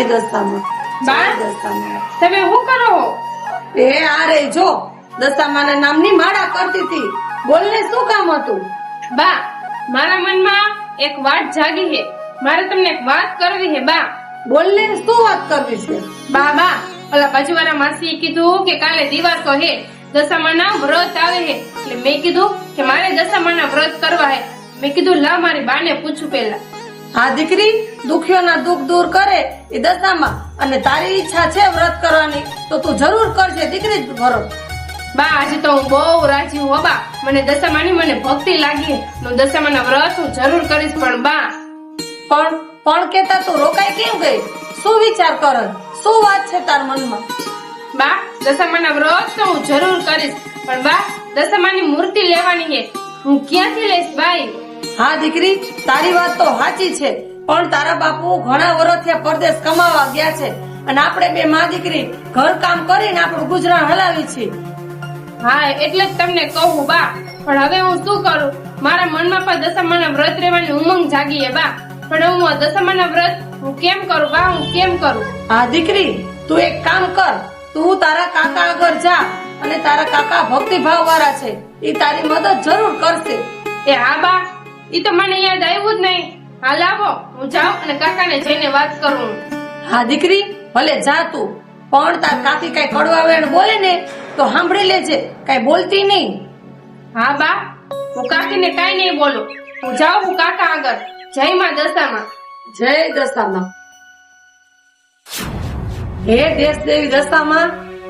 જય દસ્તામાં બા? તમે શું કરો? હો એ આ રે જો. દશામાના નામની માળા કરતી હતી. બોલને શું કામ હતું? બા મારા મનમાં એક વાત જાગી છે મારે તમને એક વાત કરવી છે બા. બોલને શું વાત કરવી છે? બા બા ઓલા બાજુવાળા માસીએ કીધું કે કાલે દિવાસો હે. દશામાના વ્રત આવે છે એટલે મેં કીધું કે મારે દશામાના વ્રત કરવા હે. મેં કીધું લા મારી બાને પૂછું પહેલા. હા દીકરી દુખિયોના દુઃખ દૂર કરે એ દશામાં. અને તારી ઈચ્છા છે વ્રત કરવાની તો તું જરૂર કરજે દીકરી જ ભરો. બા આજે તો હું બહુ રાજી હું બા. મને દશામાની મને ભક્તિ લાગી. હું દશામાના વ્રત હું જરૂર કરીશ પણ બા. પણ પણ કેતા તું રોકાઈ કેમ ગઈ? શું વિચાર કર? શું વાત છે તાર મનમાં? બા દશામાના વ્રત તો હું જરૂર કરીશ. પણ બા દશામાની મૂર્તિ લેવાની છે. હું ક્યાંથી લઈશ બાઈ હા દીકરી તારી વાત તો સાચી છે પણ તારા બાપુ ઘણા વર્ષથી પરદેશ કમાવા ગયા છે અને આપણે બે માં દીકરી ઘર કામ કરીને આપણું ગુજરાન હલાવી છે હા એટલે જ તમને કહું બા. પણ હવે હું શું કરું? મારા મનમાં પણ દશામાના વ્રત રહેવાની ઉમંગ જાગી બા. પણ હું આ દશામાના વ્રત હું કેમ કરું બા? હું કેમ કરું? હા દીકરી તું એક કામ કર. તું તારા કાકા આગળ જા અને તારા કાકા ભક્તિભાવ વાળા છે. એ તારી મદદ જરૂર કરશે. એ હા બા. ઈ તો મને યાદ આવ્યું જ નહીં. હાલ આવો હું જાઉં અને કાકાને જઈને વાત કરું. હા દીકરી ભલે જા તું. પણ તાર કાકી કઈ કડવા વેણ બોલે ને તો સાંભળી લેજે. કઈ બોલતી નહીં. હા બા હું કાકીને કઈ નહીં બોલું. હું જાઉં હું કાકા આગળ. જય માં દશામાં. જય દશામાં. હે દેશ દેવી દશામાં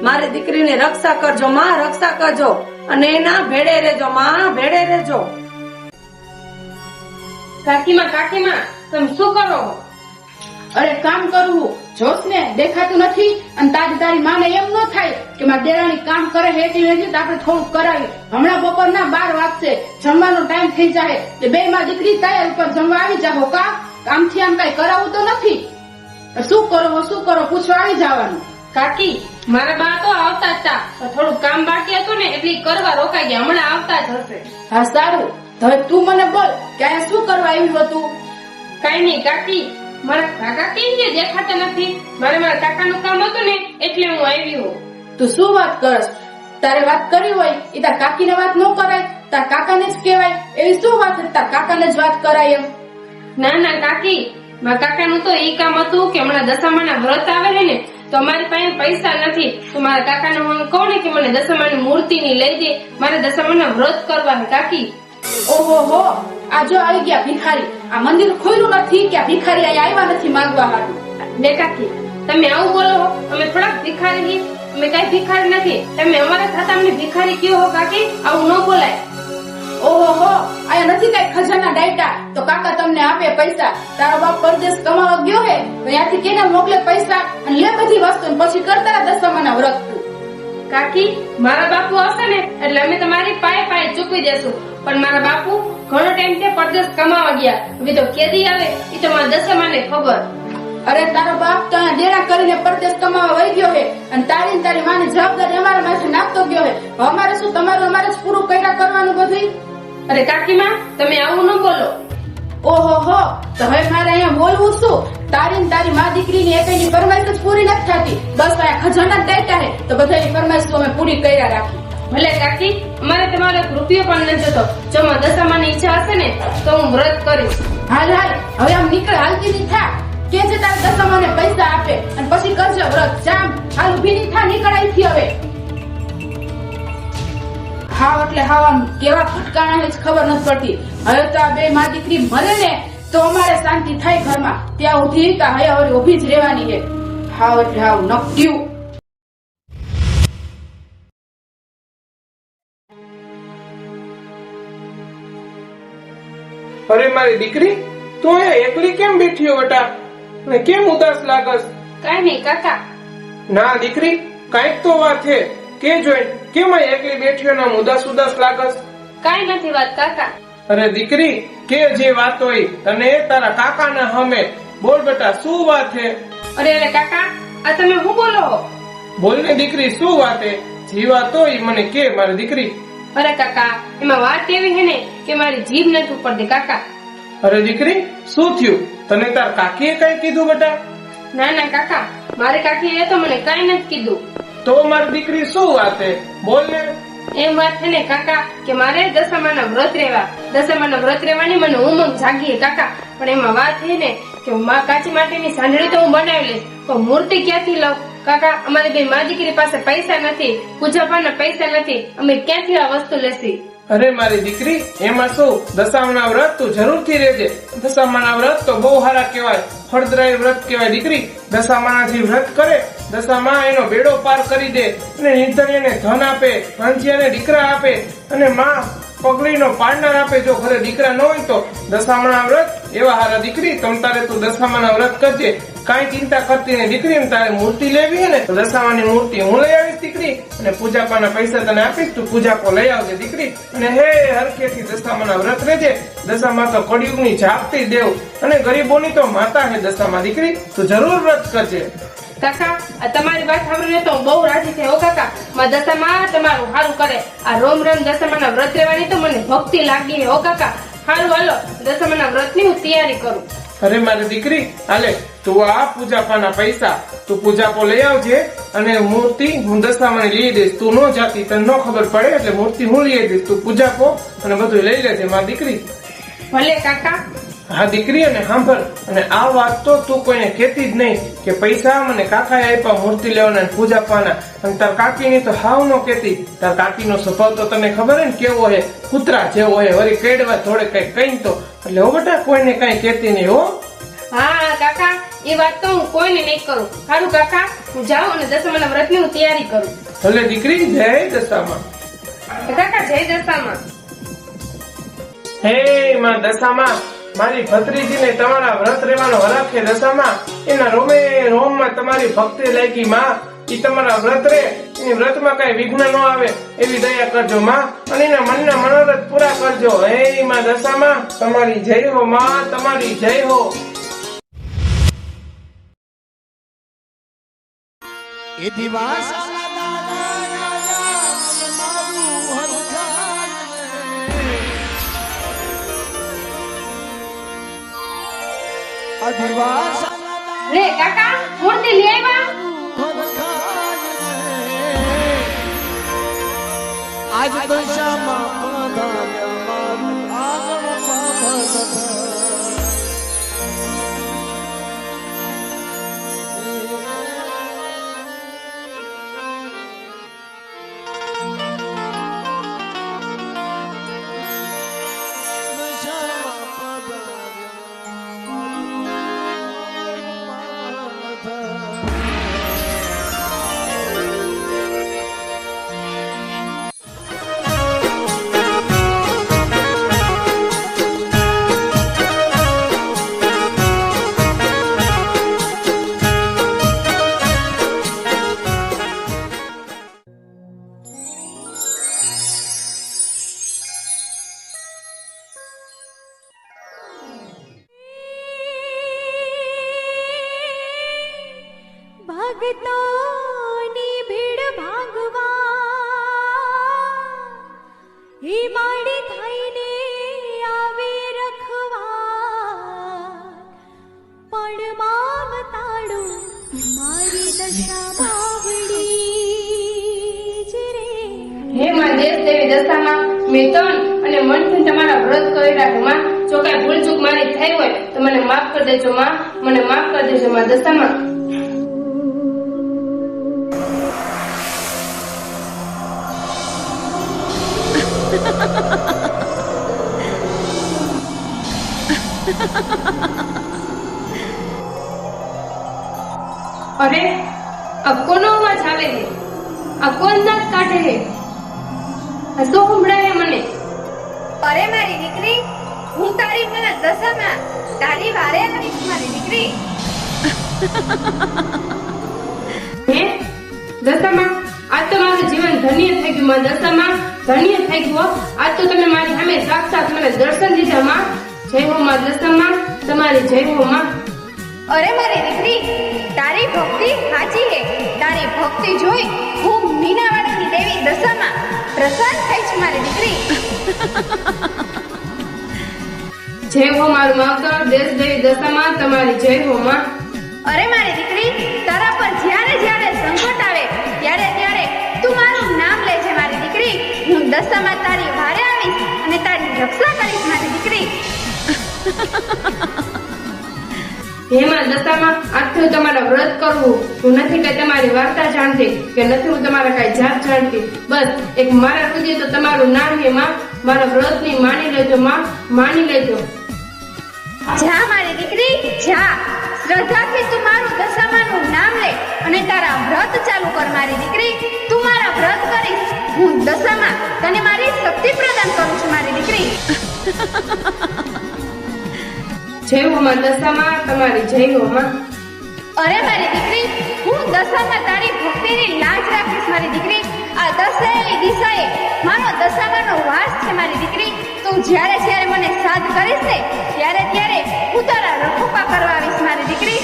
મારી દીકરીની રક્ષા કરજો માં રક્ષા કરજો. અને એના ભેડે રેજો માં ભેડે રેજો કાકીમાં કાકીમાં તમે શું કરો? અરે કામ કરવું જોશ ને દેખાતું નથી. અને તારી તારી માને એમ ન થાય કે મારા દેરાણી કામ કરે હેઠી હેઠી તો આપણે થોડુંક કરાવી હમણાં બપોરના બાર વાગશે. જમવાનો ટાઈમ થઈ જાય એટલે બે માં દીકરી તૈયાર ઉપર જમવા આવી જાવ કા? આમથી આમ કઈ કરાવવું તો નથી. શું કરો શું કરો? પૂછવા આવી જવાનું. કાકી મારા બા તો આવતા જ હતા થોડું કામ બાકી હતું ને એટલે કરવા રોકાઈ ગયા. હમણાં આવતા જ હશે. હા સારું. તો મને બોલ કે અહીંયા શું કરવા આવ્યું હતું? કઈ નહીં કાકી. મારા કાકા કેમ છે દેખાતા નથી? મારે મારા કાકાનું કામ હતું ને એટલે હું આવી હું તું શું વાત કરસ? તારે વાત કરી હોય એ તાર કાકીને વાત ન કરાય તાર કાકાને જ કહેવાય એવી શું વાત? તાર કાકાને જ વાત કરાય એમ. ના ના કાકી. મારા કાકાનું તો એ કામ હતું કે હમણાં દશામાના વ્રત આવે છે ને તો અમારી પાસે પૈસા નથી. તો મારા કાકાને હું કહું ને કે મને દશામાની મૂર્તિની લઈ દે. મારે દશામાના વ્રત કરવા કાકી. ઓહો હો આ જો આવી ગયા ભિખારી. આ મંદિર ખોલ્યું નથી કે ભિખારી અહીંયા આવ્યા નથી માંગવા હાટું બે કાકી તમે આવું બોલો અમે થોડાક ભિખારી છીએ. અમે કઈ ભિખારી નથી. તમે અમારા ખાતા અમને ભિખારી કયો હો કાકી? આવું ન બોલાય. ઓહો હો અહીંયા નથી કઈ ખજાના ડાયટા તો કાકા તમને આપે પૈસા. તારો બાપ પરદેશ કમાવા ગયો હે? ત્યાંથી કેને મોકલે પૈસા? અને લે બધી વસ્તુ પછી કરતા દસમાના વ્રત કાકી મારા બાપુ આવશે ને એટલે અમે તમારી પાય પાય ચૂકવી દેશું. પણ મારા બાપુ ઘણો ટાઈમ તે પરદેશ કમાવા ગયા. હવે તો કેદી આવે એ તો મારા દસમાને ખબર. અરે તારો બાપ તો દેણા કરીને પરદેશ કમાવા વહી ગયો હે અને તારી ને તારી માની જવાબદારી અમારા માથે નાખતો ગયો હે અમારે શું તમારું અમારે જ પૂરું કર્યા કરવાનું બધું અરે કાકીમાં તમે આવું ન બોલો. ઓહો હો તો હવે મારે અહીંયા બોલવું શું? તારી ને તારી મા દીકરીની એકની ફરમાઈશ પૂરી નથી થતી. બસ અહીંયા ખજાના ડાયટા હે તો બધાની ફરમાઈશ અમે પૂરી કર્યા રાખી. ભલે કાકી મારે તમારો એક રૂપિયો પણ નથી જતો. જો દશામાની ઈચ્છા હશે ને, તો હું વ્રત કરીશ. હાલ હાલ. હવે આમ નીકળ હાલતી ની થા. કે છે તારા દશામાને પૈસા આપે, અને પછી કરજે વ્રત. જામ. હાલ ઊભી ની થા નીકળાઈ થી હવે. હાવ એટલે હાવ આમ કેવા ફટકાણા જ ખબર નથી પડતી. હવે તો આ બે માં દીકરી મરે ને, તો અમારે શાંતિ થાય ઘરમાં. ત્યાં ઉઠી કા હવે હવે ઊભી જ રહેવાની છે. હાવ એટલે હાવ નક્યું અરે મારી દીકરી તું અહીંયા એકલી કેમ બેઠી હો બેટા? અને કેમ ઉદાસ લાગસ? કઈ નહીં કાકા. ના દીકરી કાંઈક તો વાત છે કે જોઈ કેમ આ એકલી બેઠી હો ને ઉદાસ ઉદાસ લાગસ? કઈ નથી વાત કાકા. અરે દીકરી કે જે વાત હોય તને તારા કાકા ના હમે. બોલ બેટા શું વાત છે અરે અરે કાકા આ તમે શું બોલો? બોલ ને દીકરી શું વાત છે જીવા તોય મને કે મારી દીકરી અરે કાકા એમાં વાત એવી હે ને કે મારી જીભ નથી ઉપડતી કાકા. અરે દીકરી શું થયું? તને તાર કાકીએ કઈ કીધું બેટા? ના ના કાકા મારી કાકીએ તો મને કઈ નથી કીધું. તો મારી દીકરી શું વાતે? બોલ ને. એમ વાત છે ને કાકા કે મારે દશામાના વ્રત રહેવા દશામાના વ્રત રહેવાની મને ઉમંગ જાગી કાકા. પણ એમાં વાત છે ને કે માં કાચી માટીની સાંજળી તો હું બનાવી લઈશ પણ મૂર્તિ ક્યાંથી લઉં? કાકા, અમારી બે મા દીકરી પાસે પૈસા નથી, પૂજાપાના પૈસા નથી, અમે ક્યાંથી આ વસ્તુ લેશી? અરે મારી દીકરી, એમાં શું? દશામાના વ્રત તું જરૂરથી રહેજે. દશામાના વ્રત તો બહુ સારા કહેવાય. ફળદ્રાય વ્રત કહેવાય દીકરી. દશામાનાથી વ્રત કરે દશામાં એનો બેડો પાર કરી દે અને નિર્ધનીને ધન આપે ભાંજિયાને દીકરા આપે અને માં પગલીનો પાડનાર આપે જો ઘરે દીકરા ન હોય તો. દશામાના વ્રત, એવા હારા દીકરી, તમ તારે તું દશામાના વ્રત કરજે. કાંઈ ચિંતા કરતી નહીં. દીકરી તારે મૂર્તિ લેવી હે ને તો દશામાની મૂર્તિ હું લઈ આવીશ દીકરી અને પૂજાપાના પૈસા તને આપીશ તું પૂજાપો લઈ આવજે દીકરી. અને હે હરખેથી દશામાના વ્રત રહેજે. દશામાં તો કળિયુગની જાપતી દેવ અને ગરીબોની તો માતા હે દશામાં દીકરી. તું જરૂર વ્રત કરજે. કાકા આ તમારી વાત સાંભળીને તો બહુ રાજી થઈ હો કાકા. માં દશામાં તમારું સારું કરે. આ રોમ રોમ દશામાના વ્રત રહેવાની તો મને ભક્તિ લાગી હો કાકા. સારું હાલો દશામાના વ્રતની હું તૈયારી કરું. અરે મારી દીકરી હાલે. તું આ પૂજાપાના પૈસા તું પૂજાપો લઈ આવજે અને મૂર્તિ હું દશામાં લઈ દઈશ. તું ન જાતી તને ન ખબર પડે એટલે મૂર્તિ હું લઈ દઈશ. તું પૂજાપો અને બધું લઈ લેજે મારી દીકરી. ભલે કાકા. હા દીકરી અને સાંભળ. અને આ વાત તો તું કોઈને કહેતી જ નહીં કે પૈસા મને કાકાએ આપ્યા મૂર્તિ લેવાના પૂજા પાના અને તાર કાકીની તો હાવ નો કહેતી. તાર કાકીનો સ્વભાવ તો તને ખબર હે ને કેવો હે? કૂતરા જેવો હે. વળી કેડવા થોડે કઈ કઈ તો. એટલે હો બેટા કોઈને કઈ કહેતી નહીં હો. હા કાકા એ વાત તો હું કોઈને નહીં કરું. સારું કાકા હું જાઉં અને દશામાના વ્રતની હું તૈયારી કરું. ભલે દીકરી જય દશામાં. કાકા જય દશામાં. હે માં દશામાં મારી ભત્રીજીને તમારા વ્રત રહેવાનો હરખ છે દશામાં એના રોમે રોમમાં તમારી ભક્તિ લાગી માં એ તમારા વ્રત રે એની વ્રતમાં કઈ વિઘ્ન ન આવે એવી દયા કરજો માં અને એના મનના મનોરથ પૂરા કરજો. હે માં દશામાં તમારી જય હો માં તમારી જય હો. એ દિવસ અધિવાસ લે કાકા મૂર્તિ લઈ આવ્યા? આજ દશામાં પધાર્યા મારું આગળ ભક્તોની દશા દેવી દશામાં, મેં અને મનથી તમારા વ્રત કર્યા છે જો કઈ ભૂલ ચૂક મારી થઈ હોય, તો મને માફ કરી દેજો, માં. મને માફ કરી દેજો, માં અરે કોનો અવાજ આવે છે આ અંદાજ કાઢે છે શું સંભળાય મને. અરે મારી દીકરી હું તારી મને દશામાં તારી વારે આવી મારી દીકરી. હે? દશામાં? આ તો મારું જીવન ધન્ય થઈ ગયું માં દશામાં. ધન્ય થઈ ગયું આ આજ તો તમે મારી સામે સાક્ષાત મને દર્શન દીધા માં. જય હો માં તમારી જય હો માં. અરે મારી દીકરી તારી ભક્તિ સાચી હે. તારી ભક્તિ જોઈ હું મીનાવાડાની દેવી દશામાં પ્રસન્ન થઈ છે મારી દીકરી. જય હો મારું માવતર દેશ દેવી દશામાં તમારી જય હો માં. અરે મારી દીકરી તારા પર જ્યારે જ્યારે સંકટ આવે ત્યારે ત્યારે તું મારું નામ લેજે મારી દીકરી. હું દશામાં તારી વારે આવીશ અને તારી રક્ષા કરીશ મારી દીકરી. હે માં દશામાં આજથી હું તમારા વ્રત કરવું હું નથી કે તમારી વાર્તા જાણતી કે નથી હું તમારા કઈ જાત જાણતી. બસ એક મારા સુધી તો તમારું નામ હે માં. મારા વ્રતની માની લેજો માં. માની લેજો. જા મારી દીકરી જા. શ્રદ્ધાથી તું મારું દશામાનું નામ લે અને તારા વ્રત ચાલુ કર મારી દીકરી. તું મારા વ્રત કરીશ હું દશામાં તને મારી શક્તિ પ્રદાન કરું છું મારી દીકરી. જય દશામાં તમારી જય હો અરે મારી દીકરી હું દશામાં તારી ભક્તિની લાજ રાખીશ મારી દીકરી. આ દશાએલી દિશાએ મારો દશામાનો વાસ છે મારી દીકરી. તું જ્યારે જ્યારે મને સાથ કરીશ ને ત્યારે ત્યારે હું તારા રખોપા કરવા આવીશ મારી દીકરી.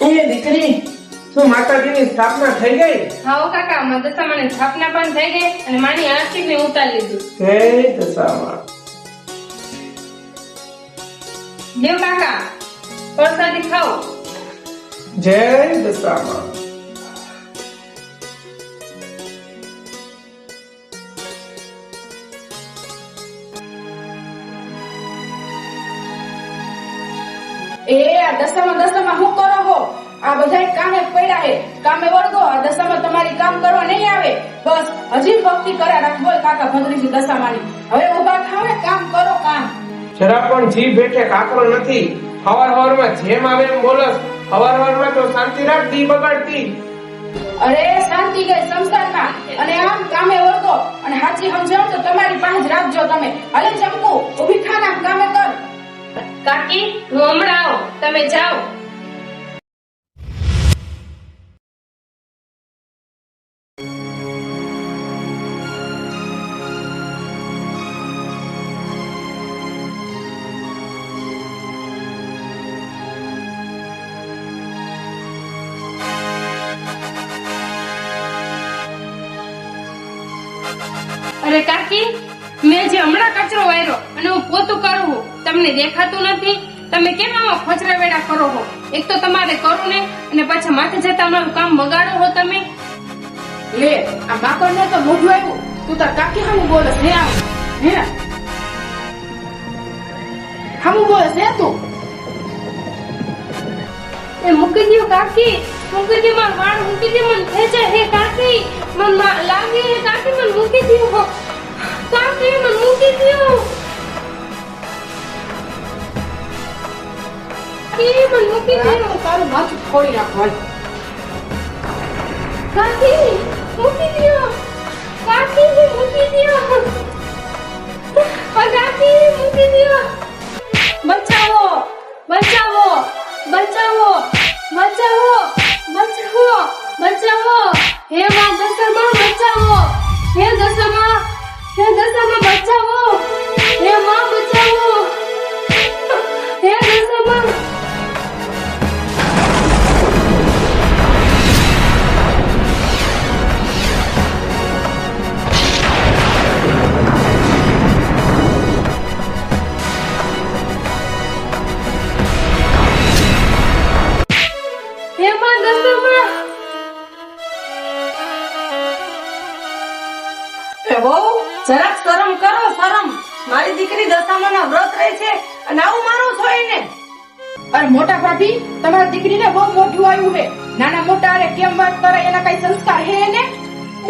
એ દીકરી શું માતાજીની સ્થાપના થઈ ગઈ? હા કાકા માં દશામાની સ્થાપના પણ થઈ ગઈ અને માની આર્થિક ને ઉતારી લીધું. જય દશામાં. દેવ કાકા પ્રસાદી ખાઓ. જય દશામાં. આ બધા કામે પડ્યા હે. કામે વળગો આ દશામાં તમારી કામ કરવા નહીં આવે. બસ હજી ભક્તિ કર્યા રાખો બોલ કાકા ભદ્રીજી દશામાની. હવે ઊભા થાવ ને કામ કરો કામ. જરા પણ જીભ બેઠે કાકરો નથી. હવાર હવારમાં જેમ આવે એમ બોલસ હવાર હવારમાં તો શાંતિ રાખ દી બગાડતી. અરે શાંતિ ગઈ સંસારમાં અને આમ કામે વળગો. અને હાચી સમજાવ તો તમારી પાસે જ રાખજો તમે. હલે ચમકુ ઊભી થાના કામે કર. કાકી હું હમણાં આવો. તમે જાઓ. તમને દેખાતું નથી તમે કેમ આમાં ખોચરા વેડા કરો હો? એક તો તમારે કરું ને અને પાછા માથે જતા અમારું કામ બગાડો હો તમે. લે આ માકડ ને તો મોઢું આવ્યું તું તાર કાકી હામું બોલસ હે આમ હે? હામું બોલસ હે તું? એ મૂકી દો કાકી મૂકી દે માર વાળ મૂકી દે મન ખેંચે હે કાકી? મન લાગે હે કાકી મન મૂકી દો કાકી મન મૂકી દો કાકી મને મૂકી દો આ તારું માથું ફોડી નાખો. કાકી મૂકી દો કાકી મૂકી દો કાકી મૂકી દો બચાવો બચાવો. બચાવો બચાવો બચાવો બચાવો. હે માં બચાવો. હે મા બચાવો. મારી દીકરી દશામાના વ્રત રહે છે અને આવું મારો છો એને? અરે મોટા ભાભી, તમારી દીકરીને બહુ મોટું આવ્યું હે. નાના મોટા અરે કેમ વાત કરે, એના કઈ સંસ્કાર હે એને?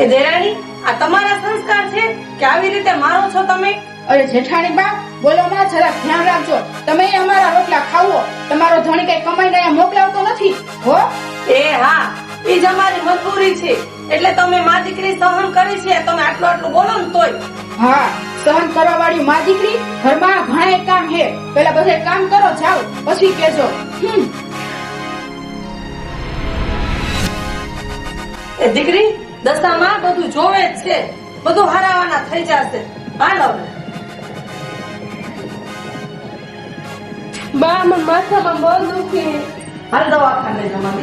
એ દેરાણી, આ તમારા સંસ્કાર છે કે આવી રીતે મારો છો તમે? અરે જેઠાણી બા, બોલો માં જરાક ધ્યાન રાખજો. તમે અમારા રોટલા ખાવો. તમારો ધણી કઈ કમાઈને અહીંયા મોકલાવતો નથી, હો? એ હા એ જ અમારી મજબૂરી છે. એટલે તમે મા દીકરી સહન કરી છે તમે આટલું આટલું બોલો ને તોય. હા સહન કરવા વાળી માં દીકરી ઘરમાં ઘણા કામ હે પેલા બધે કામ કરો જાઓ પછી કેજો એ દીકરી દશામાં બધું જોવે જ છે. બધું હરાવાના થઈ જશે. હાલો. બા મને માથામાં બહુ દુખે. હાલ દવાખાને જમા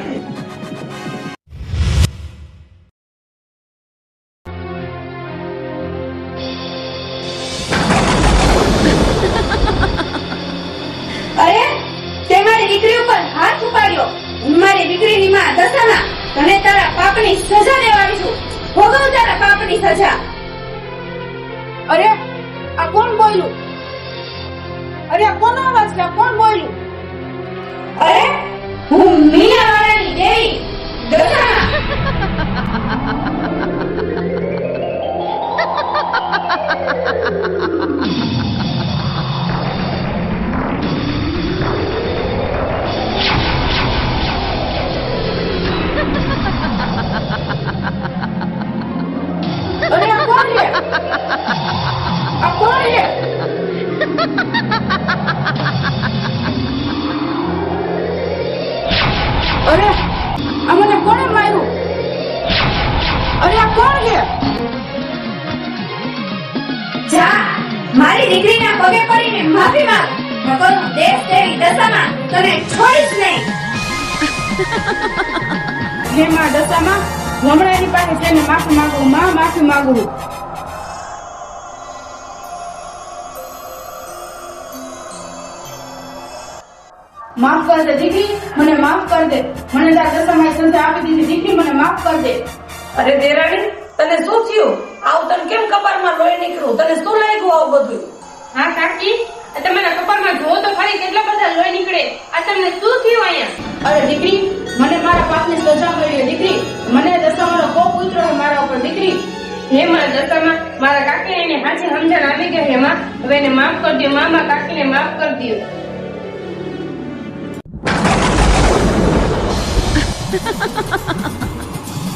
સજા અરે દીકરીના પગે પડીને માફી માંગ. નકર હું દેશ દેવી દશામાં તને છોડીશ નહીં. હે માં દશામાં? હું પાસે જઈને માફી માંગુ માં માફી માંગુ. માફ કર દે દીકરી મને માફ કર દે. મને તાર દશામાં સજા આપી દીધી. દીકરી મને માફ કર દે. અરે દેરાણી તને શું થયું? આવું તને કેમ કપાળમાં લોહી નીકળ્યું? તને શું લાગ્યું આવું બધું? હા કાકી? તમારા કપાળમાં જોવો તો ખરી કેટલા બધા લોહી નીકળે. આ તમને શું થયું અહીંયા? અરે દીકરી મને મારા પાપની સજા મળી દીકરી. મને દશામાનો કોપ ઉતરો મારા ઉપર દીકરી. હે માં દશામાં? મારા કાકીને એને હાચી સમજણ આવી ગઈ હે માં હવે એને માફ કરી દો મામા કાકીને માફ કરી દો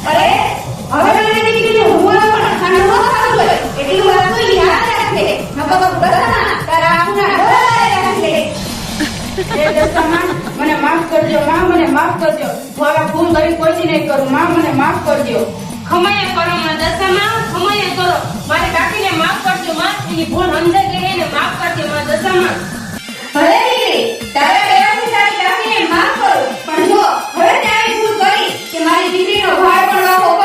અરે મને માફ કરજો માં મને માફ કરજો હું આવા ભૂલ માફ કરજો ખમૈયા કરો માં દશામાં ખમૈયા કરો મારી કાકીને માફ કરજો માં ભૂલ સમજાઈ ગઈ માફ કરજો માં દશામાં ભલે દીકરી તારા કહેવાથી માફ કરું પણ જો કે મારી દીકરીનો ભાર પણ હું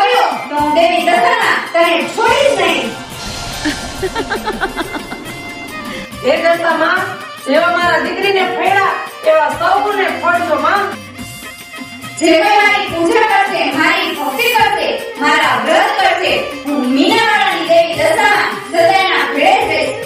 દેવી દશામાં તને છોડીશ નહીં. એ દશામાં જેવા મારા દીકરીને ફેરા એવા સૌને ફળજો માં. જે મારી પૂજા કરશે મારી ભક્તિ કરશે મારા વ્રત કરશે હું મીનાવાળાની દેવી દશામાં સદાયના ભેળે જઈશ